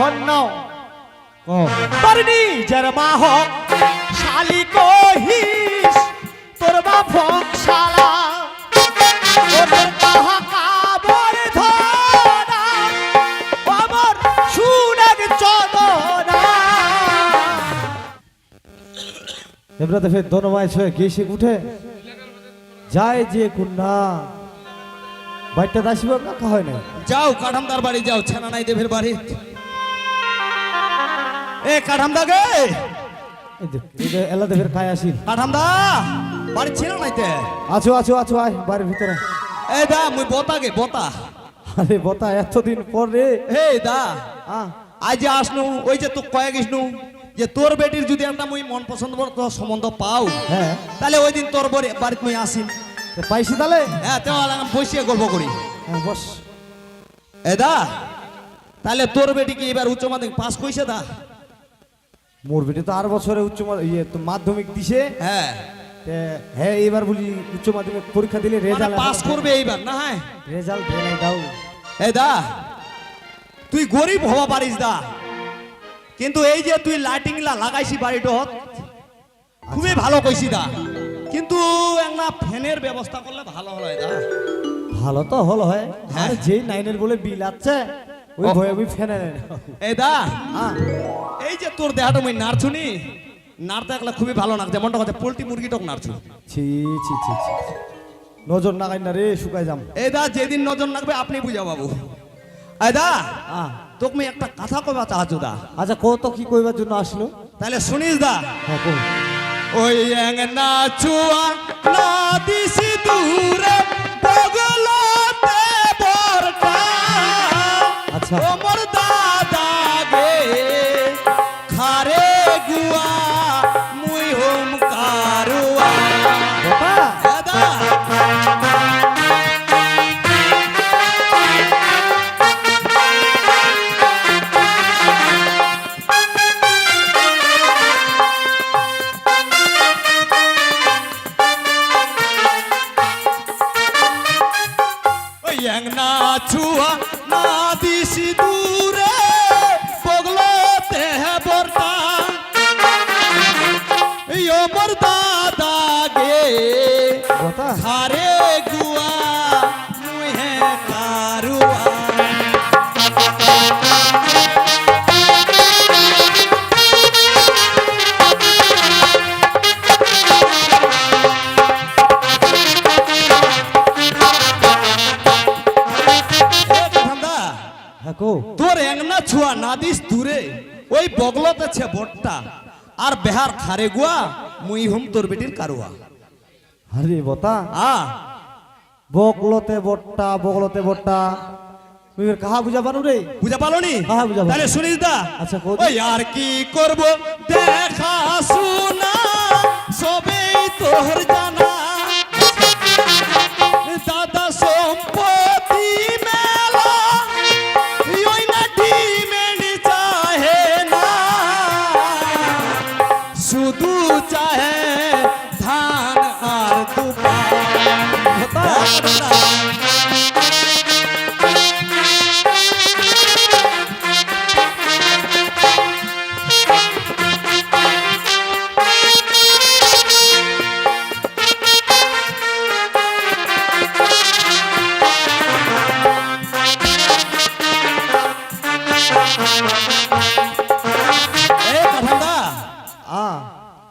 হন্য। তোর নিজের মা হোক শালি কহিস তোর বাপ হোক শালা সুনাগ চদনা এমরাতে ফের দনমায় ছয়ে গেছে উঠে। যায় যে কুন্না। বাইরটা দাসিব কাকা হয় না যাও কাঠামদার বাড়ি যাও ছানা নাই দেবের বাড়ি। এ কাঠামদা গে এলাতে ফের কাঠামদা বাড়ি ছিল নাইতে আছো আছো আছো আয় বাড়ির ভিতরে। এ দা মুই বতা গে বতা। আরে বতা এতদিন পর রে। হে দা। আজ যে আসনু ওই যে তো কয়ে গেছনু যে তোর বেটির যদি একটা মুই মন পছন্দ কর তোর সম্বন্ধ পাও হ্যাঁ। তাহলে ওই দিন তোর বাড়ি বাড়িতে মুই আসিম। তো পাইছি তাহলে? হ্যাঁ বসিয়ে গল্প করি। হ্যাঁ, বস। এ দা তাহলে তোর বেটি কি এবার উচ্চ মাধ্যমিক পাস কইছে দা? মোর বেটি তো আর বছরে উচ্চ ইয়ে তো মাধ্যমিক দিছে। হ্যাঁ। হ্যাঁ এবার বলি উচ্চ মাধ্যমিক পরীক্ষা দিলে মানে রেজাল্ট পাস করবে এইবার না হ্যাঁ? রেজাল্ট দিয়ে দাও। এ দা তুই গরিব হওয়া পারিস দা। কিন্তু এই যে তুই লাইটিং লা লাগাইছি বাড়িটত খুবই ভালো কইছি দা। কিন্তু একটা ফ্যানের ব্যবস্থা করলে ভালো হলো দা। ভালো তো হলো হয়। হ্যাঁ। আর যেই নাইনের বলে বিল আছে ওই। ভয়ে ওই ফেনে নেয় না। এ দা এই যে তোর দেহাটা মুই নাড়ছুনি নাড়তে একলা খুবই ভালো নাক যেমনটা কথা পোলট্রি মুরগিটক নাড়ছু। ছি ছি ছি ছি। নজর নাগাই না রে শুকাই যাম। এই দা যেদিন নজর রাখবে আপনি বুঝা বাবু। এ দা তোকে মুই একটা কথা কবা চাহাচ্ছু দা। আচ্ছা কত কি কইবার জন্য আসলো? তাহলে শুনিস দা। হ্যাঁ ওই না চুয়া না দিছি দূরে বগলতে আচ্ছা। দূরে ওই বগলতে ছে বটটা। আর বেহার খারে গুয়া মুই হুম তোর বেটির কারুয়া। আরে বতা। আ। বকলতে বট্টা বকলতে বট্টা। তুই কাহা বুঝা পারু রে? বুঝা পালো নি হ্যাঁ, বুঝা। তাহলে শুনিস দা আচ্ছা, ওই আর কি করব? দেখা শোনা সবেই তোর জানা।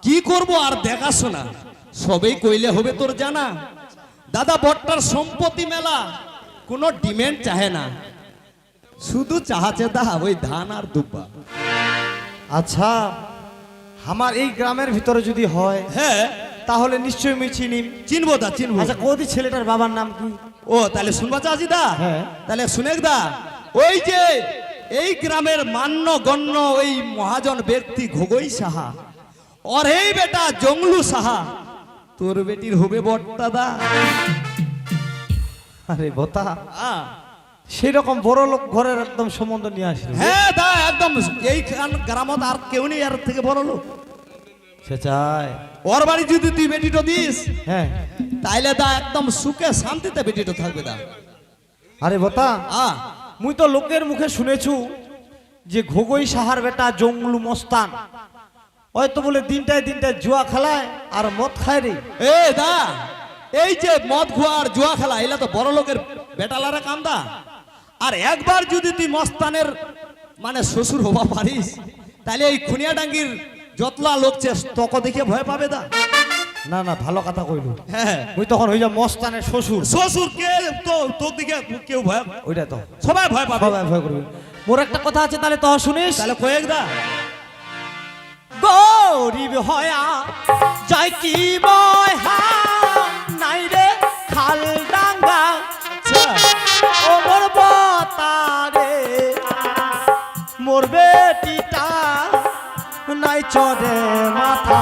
কি করব আর দেখাশোনা? সবেই কইলে হবে তোর জানা। দাদা বট্টার সম্পত্তি মেলা। কোনো ডিমেন্ড চাহে না। শুধু চাহাছে দা ওই ধান আর দুব্বা। আচ্ছা আমার এই গ্রামের ভিতরে যদি হয় হ্যাঁ। তাহলে নিশ্চয়ই আমি চিনি। চিনবো দা চিনবো। আচ্ছা কোদি ছেলেটার বাবার নাম কি? ও তাহলে শুনবা চাচি দা। হ্যাঁ। তাহলে শুনেক দা ওই যে এই গ্রামের মান্য গণ্য ওই মহাজন ব্যক্তি ঘগই সাহা এই বেটা জংলু সাহা। তোর বেটির হবে বট্টা দা আরে বতা। সেরকম বড় লোক ঘরের একদম সম্বন্ধ নিয়ে আসলো। হ্যাঁ দা একদম এই গ্রামত আর কেউ নেই আর থেকে বড় লোক। সে চায় ওর বাড়ি যদি তুই বেটিটা দিস হ্যাঁ। তাইলে দা একদম সুখে শান্তিতে বেটিটা থাকবে দা। আরে বতা আ। মুই তো লোকের মুখে শুনেছু যে ঘোগই সাহার বেটা জঙ্গলু মস্তান। হয়তো বলে দিনটায় দিনটায় জুয়া খেলায় আর মদ খায় রে। এ দা এই যে মদ খোয়া আর জুয়া খেলা এলা তো বড় লোকের বেটালারা কান্দা। আর একবার যদি তুই মস্তানের মানে শ্বশুর হবা পারিস তাহলে এই খুনিয়াডাঙ্গির যতলা লোক তক দেখে ভয় পাবে দা। না না ভালো কথা কইল। হ্যাঁ। ওই তখন হই যা মস্তানের শ্বশুর। শ্বশুর কে? তো তোর দিকে কেউ ভয় ওইটা তো। সবাই ভয় পাবে। সবাই ভয় করবে। মোর একটা কথা আছে তাহলে তো শুনিস। তাহলে কয়েক দা। গরিব হয়া যাই কি বয় হা নাই রে খাল ডাঙ্গা। আচ্ছা ও মোর বতারে। মোর বেটিটা নাই চরে মাথা।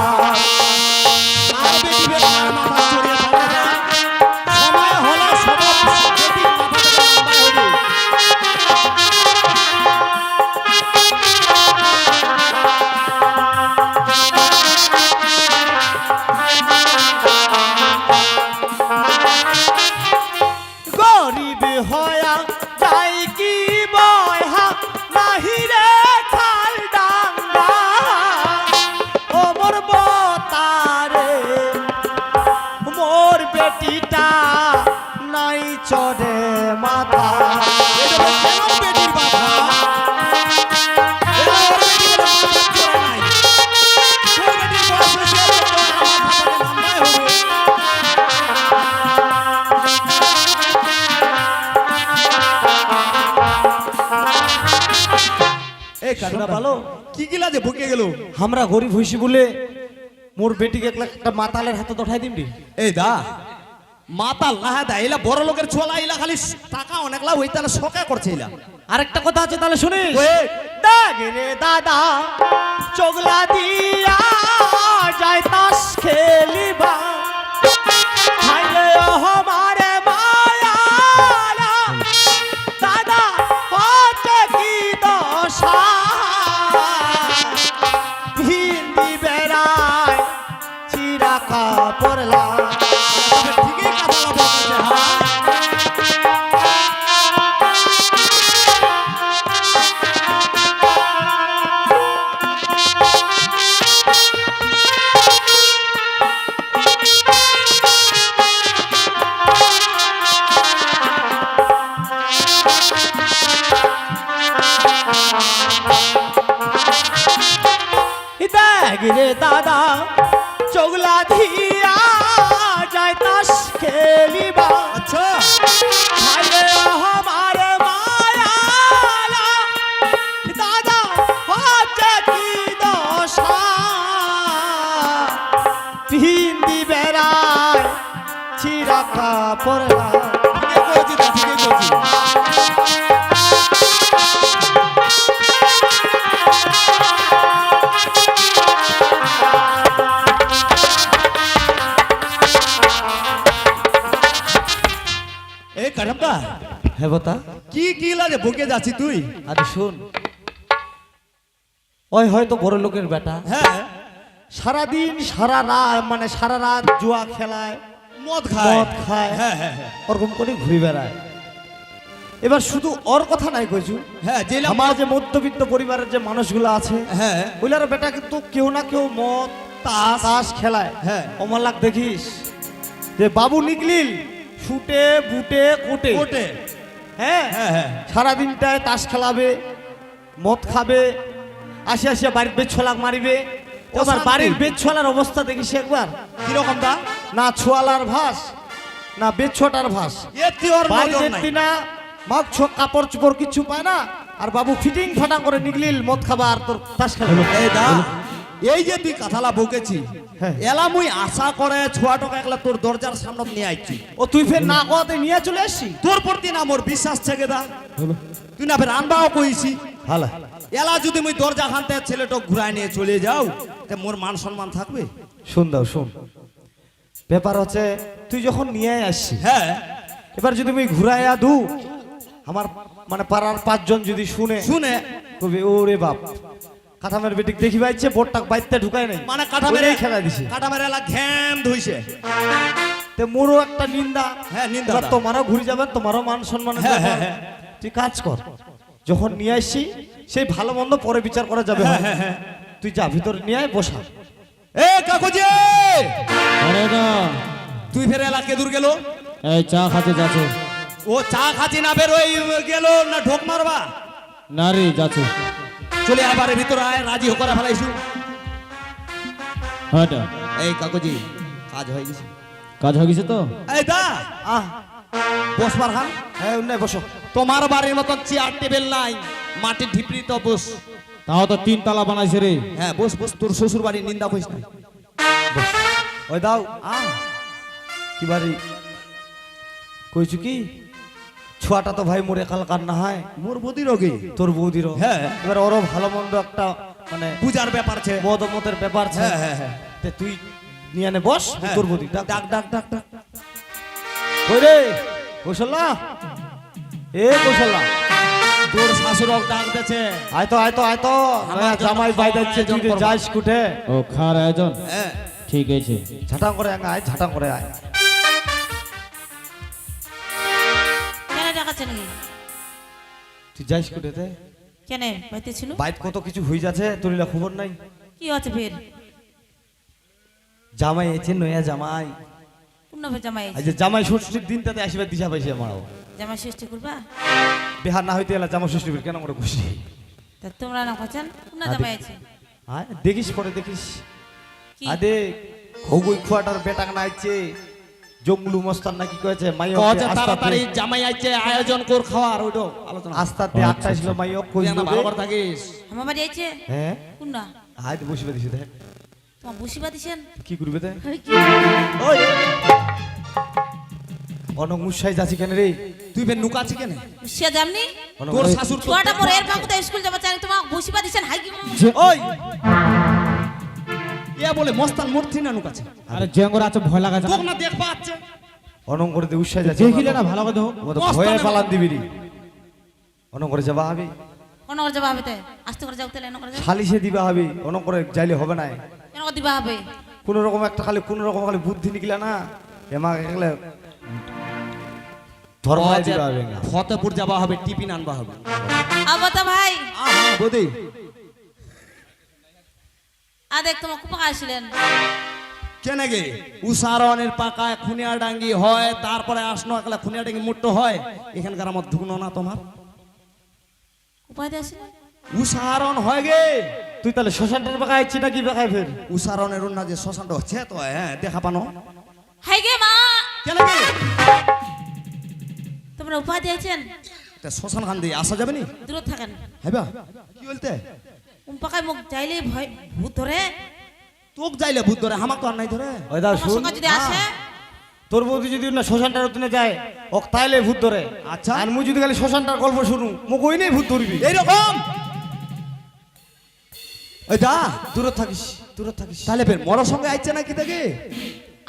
গিলা যে বুকে গেল। আমরা গরিব হইছি বলে মোর বেটিকে একটা মাতালের হাতে দঠাই দিমবি এই দা মাতাল না দা এলা বড় লোকের ছোলা এলা খালি টাকা অনেকলা ওই তাহলে শোকা করছে এলা। আরেকটা কথা আছে তাহলে শুনিস। ওয়ে দাগে রে দাদা চোগলা দিয়া যায় তাস খেলিবা। খাইলে হমারে কাঠামটা হ্যাঁ বতা কি কি লাগে বুকে যাচ্ছি তুই? আরে শোন। ওই হয়তো বড় লোকের বেটা। হ্যাঁ। সারাদিন সারা রাত মানে সারা রাত জুয়া খেলায় মদ খায়। মদ খায়। হ্যাঁ হ্যাঁ হ্যাঁ। ওরকম করে ঘুরে বেড়ায়। এবার শুধু ওর কথা নাই কইছু হ্যাঁ যে আমার যে মধ্যবিত্ত পরিবারের যে মানুষগুলো আছে হ্যাঁ। ওইলার বেটা কিন্তু কেউ না কেউ মদ তাস তাস খেলায় হ্যাঁ। অমলাক দেখিস। যে বাবু নিকলিল শুটে বুটে কোটে কোটে হ্যাঁ? হ্যাঁ হ্যাঁ। সারাদিনটায় তাস খেলাবে মদ খাবে আসে আসে বাড়ির বেদ ছলাক মারিবে। অশান্তি। বাড়ির বেদ ছলার অবস্থা দেখিস একবার। কীরকম দা? না ছোয়ালার ভাস না বেদ ছোটার ভাস। না মাগ ছো কাপড় চোপড় কিছু পায় না আর বাবু ফিটিং ফাটাং করে নিগলিল মদ খাবার তোর তাস খেলা এই যে তুই কথালা বকেছি হ্যাঁ। এলা মুই আশা করে ছোয়া টাকা একলা তোর দরজার সামনে নিয়ে আইছি। ও তুই ফের না কোয়াতে নিয়ে চলে আসছি? তোর প্রতি না মোর বিশ্বাস থেকে দা। তুই না ফের আনবাও কইছি। ভালো এলা যদি মুই দরজা খানতে ছেলেটা ঘুরায় নিয়ে চলে যাও তে মোর মান সম্মান থাকবে? শুন দাও শুন। ব্যাপার হচ্ছে তুই যখন নিয়ে আসছি হ্যাঁ। এবার যদি আমি ঘুরাইয়া দু আমার মানে পাড়ার পাঁচজন যদি শুনে শুনে। কবি ওরে বাপ কাঠামের বেটিক দেখি পাইছে বোর্ডটা বাইতে ঢুকায় নাই। মানে কাটা মেরে খেলা দিছে। কাটা মেরে এলা ঘ্যাম ধুইছে। তে মোরও একটা নিন্দা। হ্যাঁ, নিন্দা। তোমারও ঘুরে যাবে তোমারও মান সম্মান হ্যাঁ, হ্যাঁ, হ্যাঁ। তুই কাজ কর। যখন নিয়ে আসছি সেই ভালো মন্দ পরে বিচার করা যাবে হ্যাঁ, হ্যাঁ, হ্যাঁ। তুই যা ভিতরে নিয়ে আয় বসা। এ কাকুজি! আরে না। তুই ফের এলা কে দূর গেল? এই চা খাতে যাচ্ছে। ও চা খাচ্ছি না বের ওই গেল না ঢোক মারবা? না রে যাচ্ছে। চলে আয় বাড়ির ভিতরে আয় রাজি করে ফেলাইছু হ্যাঁটা এই কাকুজি কাজ হয়ে গেছে। কাজ হয়ে গেছে তো? এই দা আহ। বসবার হান হ্যাঁ উন্নয় বসো। তোমার বাড়ির মতন চেয়ার টেবিল নাই মাটির ঢিপড়ি তো বস। তাও তো তিন তালা বানাইছে রে। হ্যাঁ বস বস তোর শ্বশুর বাড়ির নিন্দা করিস না। ওই দাও। আহ। কি বাড়ি? কইছু কি? ছোয়াটা তো ভাই মোরে কাল কান্না হয়। মোর বদি রোগে। তোর বৌদিরও হ্যাঁ। এবার ওরও ভালো মন্দ একটা মানে পূজার ব্যাপার আছে। মদ মতের ব্যাপার আছে। হ্যাঁ, হ্যাঁ, হ্যাঁ। তে তুই নিয়ে নে বস হ্যাঁ। তোর বৌদি। ডাক ডাক ডাক ডাক ডাক। কই রে? কৌশল্যা? এ কৌশল্যা। তোর শাশুড় ডাক দিতেছে আয় তো আয় তো আয় তো আমার জামাই বাই যাচ্ছে তুই আয়োজন যে যাস কুঠে। ও খার আয়োজন? হ্যাঁ। ঠিক আছে। ঝাটাং করে আয় ঝাটাং করে আয়। তুই যাইস কুঠেতে কেন? বাড়িতে ছিল? বাইত কত কিছু হয়ে যাচ্ছে তোর লা খবর নাই? কি আছে ফের? জামাই এছে নয়া জামাই। জামাই যে জামাই ষষ্ঠীর দিন তাতে আসবে দিশা পাইছে আমারও জামাই সৃষ্টি করবা? বিহার না হইতে এলা জামা ষষ্ঠী কেন করে খুশি? তা তোমরা না খাচ্ছেন পূর্ণ জামাই আছে? হ্যাঁ দেখিস পরে দেখিস। আদে হগুই খুয়াটার বেটাক নাইছে জঙ্গলু মস্তান নাকি কয়েছে? মাই তাড়াতাড়ি জামাই আইছে আয়োজন কর খাওয়ার ওইটো আলোচনা। আস্তাতে আচ্ছা, আটটা ছিল মাইও কই না ভালো করে থাকিস। আমার বাড়ি আছে হ্যাঁ? পূর্ণ হাই বসিবে দিছি দেখ। তোমার বসিবা দিছেন কি করবে তে? ওই! অনক মুসাই যাচ্ছি কেন রে? তুই ফের নুকাছি কেন? বসিয়া যামনি? অনক তোর শাশুড় তো- ছোয়াটা মোর এর পাকুতে স্কুল যাবা চাই তোমার বসিবা দিছেন হাই কি ওই! বলে মস্তান মূর্তি না নুকাছে আরে জেঙ্গর আছে ভয় লাগাছে তোক না দেখবা আছে। অনক করে দে উসাই যাচ্ছে দেখিলে না ভালো কথা হোক ও তো ভয়ে পালান দিবি রে। অনক করে যাবা হবে। কোন করে যাবা হবে তে। আস্তে করে যাও তাহলে এনে করে যাও। খালিসে দিবা হবে। অনক করে যাইলে হবে না। কেন দিবা হবে। কোন রকম একটা খালি কোন রকম খালি বুদ্ধি নিকলে না। এমা গেলে ধর্মায় দিবা হবে ফতেপুর যাবা হবে টিফিন আনবা হবে। আবার তো ভাই। আহা বদি। আ দেখ তোমার কুপা আসলেন কেন গে উসারনের পাকায় খুনিয়া ডাঙ্গি হয় তারপরে আসনো একলা খুনিয়া ডাঙ্গি মুট্ট হয়। এখানকার আমার ধুনো না তোমার। উপায় আসলেন? উসারন হয় গে। তুই তাহলে শ্মশানটার বাঁকায় আইছি নাকি বাঁকায় ফের উসারনের না যে শ্মশানটা হচ্ছে তো হ্যাঁ দেখা পানো। হাই গে মা! কেন গে তোমরা উপায় দিয়েছেন? এটা শ্মশান খান দিয়ে আসা যাবে নি? দূরে থাকেন। হ্যাঁ কি বলতে? উম পাকায় মুখ চাইলে ভয় ভূত ধরে তোক যাইলে ভূত ধরে হামাক তো আর নাই ধরে ওই তোমার শুন। যদি আসে? তোর বৌদি যদি না শ্মশানটার ওখানে যায় ওক তাইলে ভূত ধরে। আচ্ছা। আর মুই যদি খালি শ্মশানটার গল্প শুনু মোক ওই নেই ভূত ধরবি। এইরকম! ওই দা দূরে থাকিস দূরে থাকিস। তাহলে ফের মরার সঙ্গে আইছে নাকি দেখে?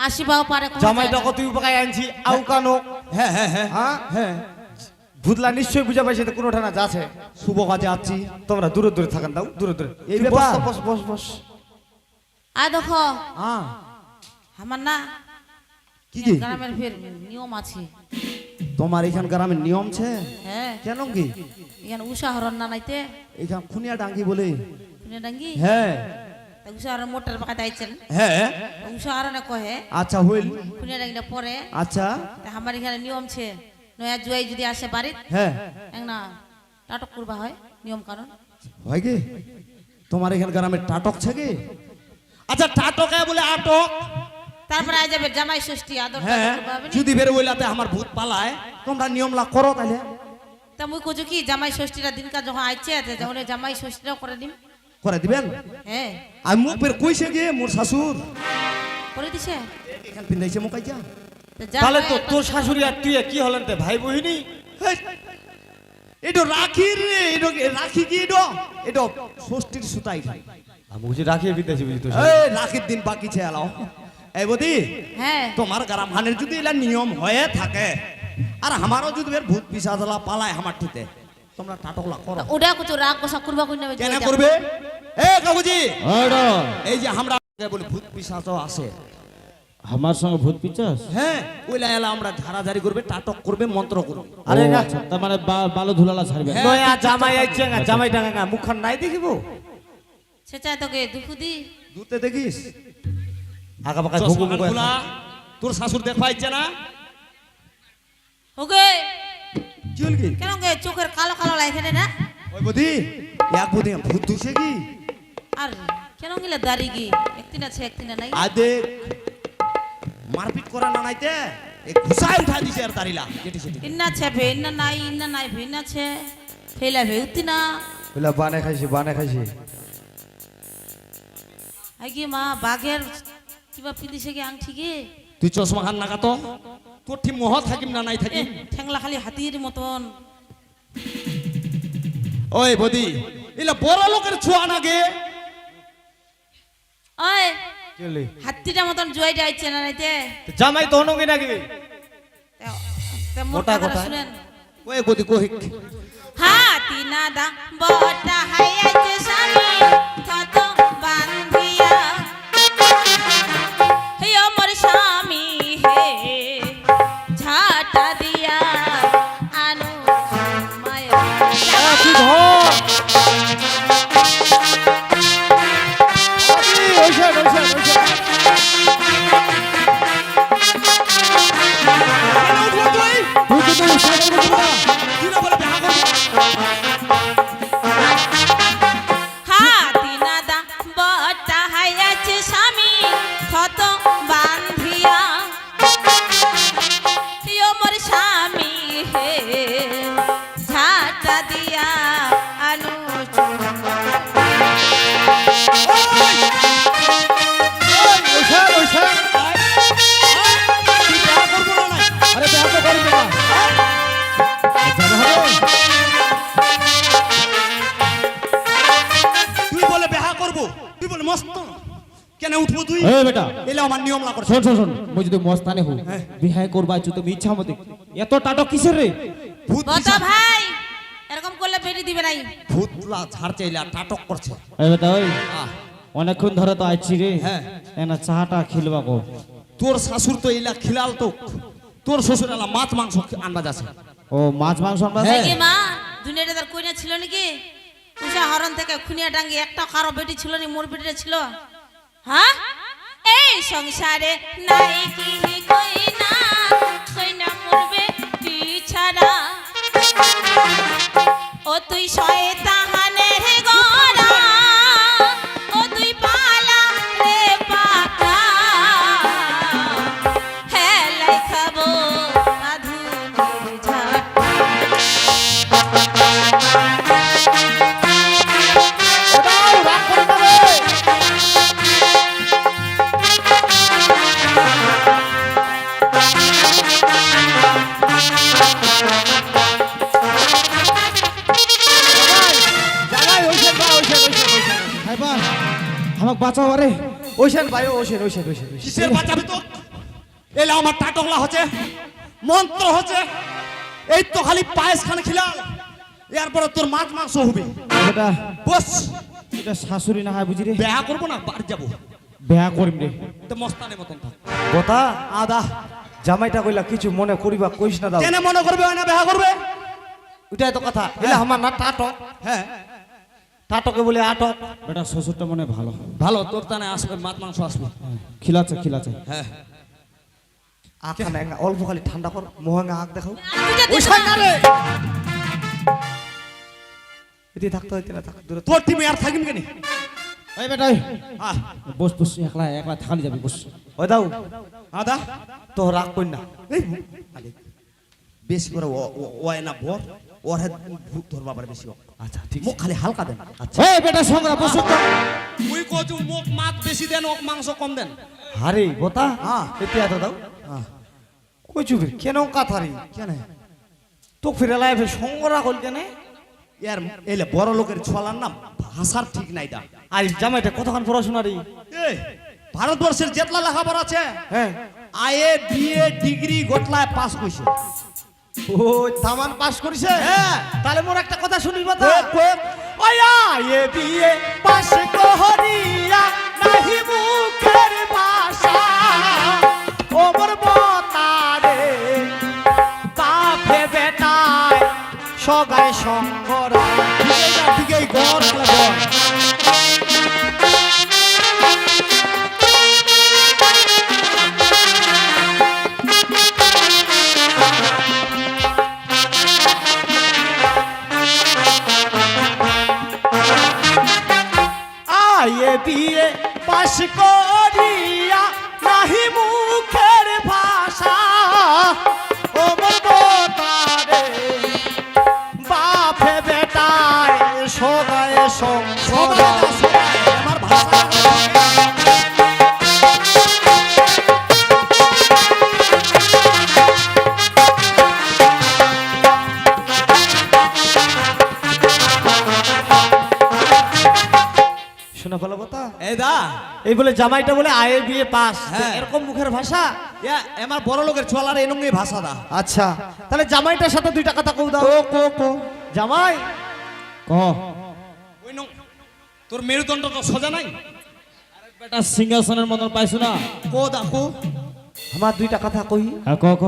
আসিবাও পারে কোনো জামাইটা। কত বাঁকায় আনছি আউ কানো হ্যাঁ হ্যাঁ হ্যাঁ। হ্যাঁ? হ্যাঁ। ভূতলা নিশ্চয়ই বুঝা পাইছে তো কোনোটা না যাচ্ছে। শুভ কাজে আছি তোমরা দূরে দূরে থাকেন দাও দূরে দূরে। এই ব্যাপার? বস বস বস আয় দেখো। হ্যাঁ। আমার না কি কি গ্রামের ফের নিয়ম আছে। তোমার এখান গ্রামের নিয়ম ছে? হ্যাঁ। কেন কি? এখানে উষা হরণ না নাইতে এখান খুনিয়া ডাঙ্গি বলে। শুনে ডাঙ্গি? হ্যাঁ। মোটর হ্যাঁ। কহে আচ্ছা হইল। শুনে ডাঙ্গিটা পরে। আচ্ছা। আমার এখানে নিয়ম ছে। নয়া জুয়াই যদি আসে বাড়িত হ্যাঁ। না নাটক করবা হয় নিয়ম কারণ। হয় কি তোমার এখান গ্রামের টাটক ছে কি আচ্ছা টাটকে বলে আটক। তারপরে আই যাবে জামাই ষষ্ঠী আদর হ্যাঁ? যদি বের বইলাতে আমার ভূত পালায় তোমরা নিয়ম লা করো তাহলে তা মুই কোচু কি জামাই ষষ্ঠীটা দিনকার যখন আইছে তে যখন জামাই ষষ্ঠীটাও করে দিম করে দিবেন? হ্যাঁ। আর মুখ বের কইছে গিয়ে মোর শাশুর করে দিছে? এখান পিন্দাইছে তা যা তাহলে তো তোর শাশুড়ি আর তুই কি হলেন তে ভাই বহিনী? এটা রাখি রে এটা রাখি কি এটা এটা ষষ্ঠীর সুতাই খাই আমি বুঝি রাখিয়ে বিদ্যাছি বুঝি তো এই রাখির দিন বাকি ছে এলাও। এই বদি হ্যাঁ। তোমার গ্রাম হানের যদি এলা নিয়ম হয়ে থাকে আর আমারও যদি এর ভূত পিসাদলা পালায় আমার ঠিতে তোমরা টাটকলা করো। ওটা রাগ কষা করবা কই নেবে কেন করবে? এ কাকুজি এই যে আমরা বলি ভূত পিসাচ আছে আমার সঙ্গে ভূত পিচাস? হ্যাঁ ওই লাইলা আমরা ঝাড়াঝাড়ি করবে টাটক করবে মন্ত্র করবে। আরে না আচ্ছা, তার মানে বালু ধুলালা ছাড়বে। হ্যাঁ। নয়া জামাই আইছে না জামাই টাঙ্গা না মুখখান নাই দেখিব? সে তোকে দুঃখ দি। দুতে দেখিস? আগা পাকা ঘুঘু খোলা। তোর শাশুর দেখা ইচ্ছে না? ওকে। কি হল কেন গে চোখের কালো কালো লাগে না? ওই বদি এক বদি ভূত ধুছে কি? আর কেন গেলে দাড়ি গি? একদিন আছে একদিন নাই। আজ দেখ মারপিট করা না নাইতে এ ঘুষায় উঠা দিছে আর তারিলা। কেটে সেটি ইন্না আছে ভে ইন্না নাই ইন্না নাই ভে ইন্না আছে ফেলা ভে উত্তি না। বলে বানে খাইছি বানে খাইছি। আই কি মা বাঘের কিবা পিদিছে কি আংটি গে তুই চশমা খান নাকা তো? তোর ঠিক মহ থাকিম না নাই থাকিম ঠ্যাংলা খালি হাতির মতন। ওই বদি এলা বড় লোকের ছোঁয়া না গে? ওই হাতিটা মতন জয় যাইছে না নাইতে জামাই তো হনঙ্গি নাকি মোটা কথা। শুনেন। কয়ে বদি কহিক। হাতি নাদা বটা হাইয়াছে স্বামী। থত থত এ বেটা। এলে আমার নিয়ম না করছে। শোন শোন শোন। মুই যদি মস্তানে হু বিহাই করবা আছো তুমি ইচ্ছা মতে। এত কিসের রে? ভূত বতা ভাই এরকম করলে বেরি দিবে নাই। ঝাড় চাইলা টাটক করছে। এ বেটা ওই। আহ, অনেকক্ষণ ধরে তো আইছি রে। হ্যাঁ। এনা চাহাটা খিলবা গো তোর শাশুর তো এলা খিলাল তো। তোর শ্বশুর এলা মাছ মাংস আনবা যাচ্ছে ও মাছ মাংস হ্যাঁ। কি মা দুনিয়াটা তার কইনা ছিল নাকি? উষা হরণ থেকে খুনিয়া ডাঙ্গি একটা কারও বেটি ছিল নি মোর বেটিটা ছিল। হ্যাঁ? সংসারে নাই কি কইনা কইনা মরবে তুই ছাড়া? ও তুই শয়তানের বাঁচাও আরে। ওইসেন ভাই ওইসেন ওইসেন ওইসেন কিসের বাঁচাবে তো এলা আমার টাটকলা হচ্ছে মন্ত্র হচ্ছে। এই তো খালি পায়েস খানে খিলাল। এরপরে তোর মাছ মাংস হবে। বেটা বস। এটা শাশুড়ি না হয় বুঝি রে? বেহা করব না বাড়ি যাব। বেহা করিম রে। তো মস্তানের মতন থাক। কথা আদা জামাইটা কইলা কিছু মনে করিবা কইস না দাও। কেন মনে করবে হয় না বেহা করবে? ওইটাই তো কথা। এলা আমার না টাটক। হ্যাঁ। টাটকে বলে আটক। বেটা শ্বশুরটা মনে ভালো। ভালো তোর তানে আসবে মাছ মাংস আসবে। খিলাচ্ছে খিলাচ্ছে। হ্যাঁ। আখানে অল্প খালি ঠান্ডা কর মোহাঙ্গা আগ দেখাও। দুইটা ওই সাইড না? থাকতে হইতে না থাক দূরে। তোর টিমে আর থাকিম কেন? এই বেটা। আহ, বস বস একলা একলা থাকালি যাবি বস। ওই দাও। আদা। তো রাগ কই না। এই, আলে, বেশি করে ও- ও- ও না বর। ওর হাত ধরবা পারে বেশি। আচ্ছা ঠিক মুখ খালি হালকা দেন। আচ্ছা। এই বেটা সংগ্রাম বস মুই কচু মুখ মাছ বেশি দেন ওক মাংস কম দেন। হারে গোতা হ্যাঁ। এতে এত দাও। কই চুবি কেন কাথারি? কেন? তো ফিরে লাই ফির সঙ্গরা কল কেন? ইয়ার এলে বড় লোকের ছোয়ালার নাম ভাষার ঠিক নাই দা। আর জামাইটা কতক্ষণ পড়াশোনা রে এই, ভারতবর্ষের যেতলা লেখাপড়া আছে। হ্যাঁ। আইএ বিএ ডিগ্রি গোটলায় পাস কইছে। ও সামান পাস করেছে? হ্যাঁ। তাহলে মোর একটা কথা শুনিস বাতা ওয়া এ বিয়ে পাস করিয়া নাহি মুখের ভাষা। ওমর বতারে তা ভেবে নাই সবাই সঙ্গ রাখি গড় গড় বিয়ে পাশ বলে জামাইটা বলে আয়ে বিয়ে পাস। হ্যাঁ। এরকম মুখের ভাষা? আমার বড় লোকের চলার এনঙ্গি ভাষা দা আচ্ছা। তাহলে জামাইটার সাথে দুইটা কথা কও দাও। কো কো জামাই। ক? তোর মেরুদণ্ড তো সোজা নাই? বেটা সিংহাসনের মতন পাইছো না? কো দা কো। আমার দুইটা কথা কই। হ্যাঁ ক ক।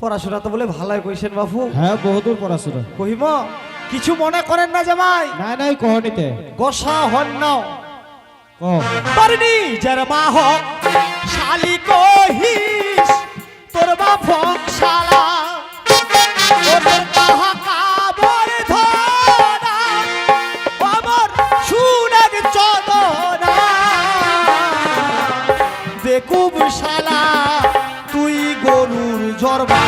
পড়াশোনা তো বলে ভালাই কইছেন বাবু হ্যাঁ বহুদূর পড়াশোনা। কহিম কিছু মনে করেন না জামাই? নাই নাই কহনিতে। গোসা হন নাও ক পারনি যার মা হোক, শালি কহিস, তোর বাপ হোক শালা। বেকুব শালা, তুই গরুর জরবা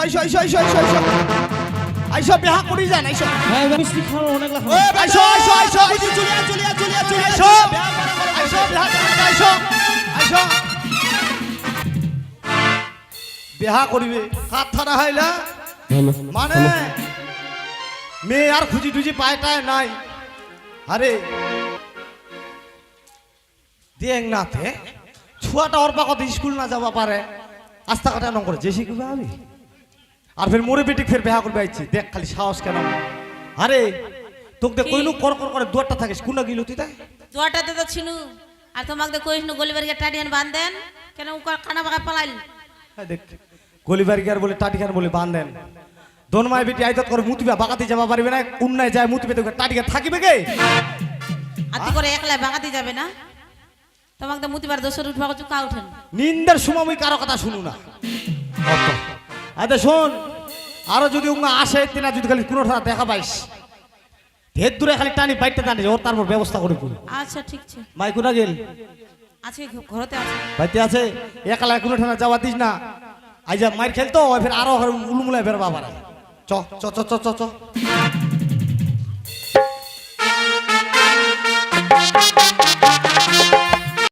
আইসো আইসো আইসো আইসো আইসো আইসো। আইসো বিহা করি যান আইসো। হ্যাঁ মিষ্টি অনেক ওই আইসো আইসো আইসো আইসো চলিয়া চলিয়া চলিয়া চলিয়া আইসো। আইসো। বিহা আইসো। আইসো। বিহা করিবে কথা না হইলা মানে মেয়ে আর খুঁজি টুজি পায় টায় নাই। আরে দেখ না তে ছুয়াটা ওর পাকত স্কুল না যাবা পারে। আস্তা কাটা নং করে যে শিখবে আমি? আর ফের মোরে বেটি ফের বেহা করবে আইছি। দেখ খালি সাহস কেন? আরে তোকে কইলু কর কর করে দুয়ারটা থাকিস। কোনটা গিলু তুই তাই জোয়াটাতে তো ছিনু। আর তোমাকে না গলিবাড়িকে টাডিয়ান বান্ধেন কেন উকার কানা বাগা পালাইল? হ্যাঁ, দেখ গিয়ার বলে টাটিখান বলে বান্ধেন দোন মাই বেটি আইতত করে মুতিবা বাগাতে যাবা পারবে না উন্নায় যায় মুতিবে তোকে টাটিকা থাকিবে কে? আতি করে একলা বাগাতে যাবে না? তোমাকে মুতিবার দোষর উঠবা চুকা উঠেন নিন্দার সময় কারও কথা শুনু না। আচ্ছা শোন আরও যদি উঙ্গা আসে তিনা যদি খালি কোনো দেখা পাইস ধের দূরে খালি টানি বাইকটা টানি ওর তারপর ব্যবস্থা করে পুরো আচ্ছা ঠিক আছে। মাই কোনা গেল? আছে ঘরতে আছে। বাইতে আছে? একালা কোনো ঠানা যাওয়া দিস না। আইজা মাইর খেলতো ওই ফের আরও উলুমুলায় ফের বাবার। চ চ চ চ চ।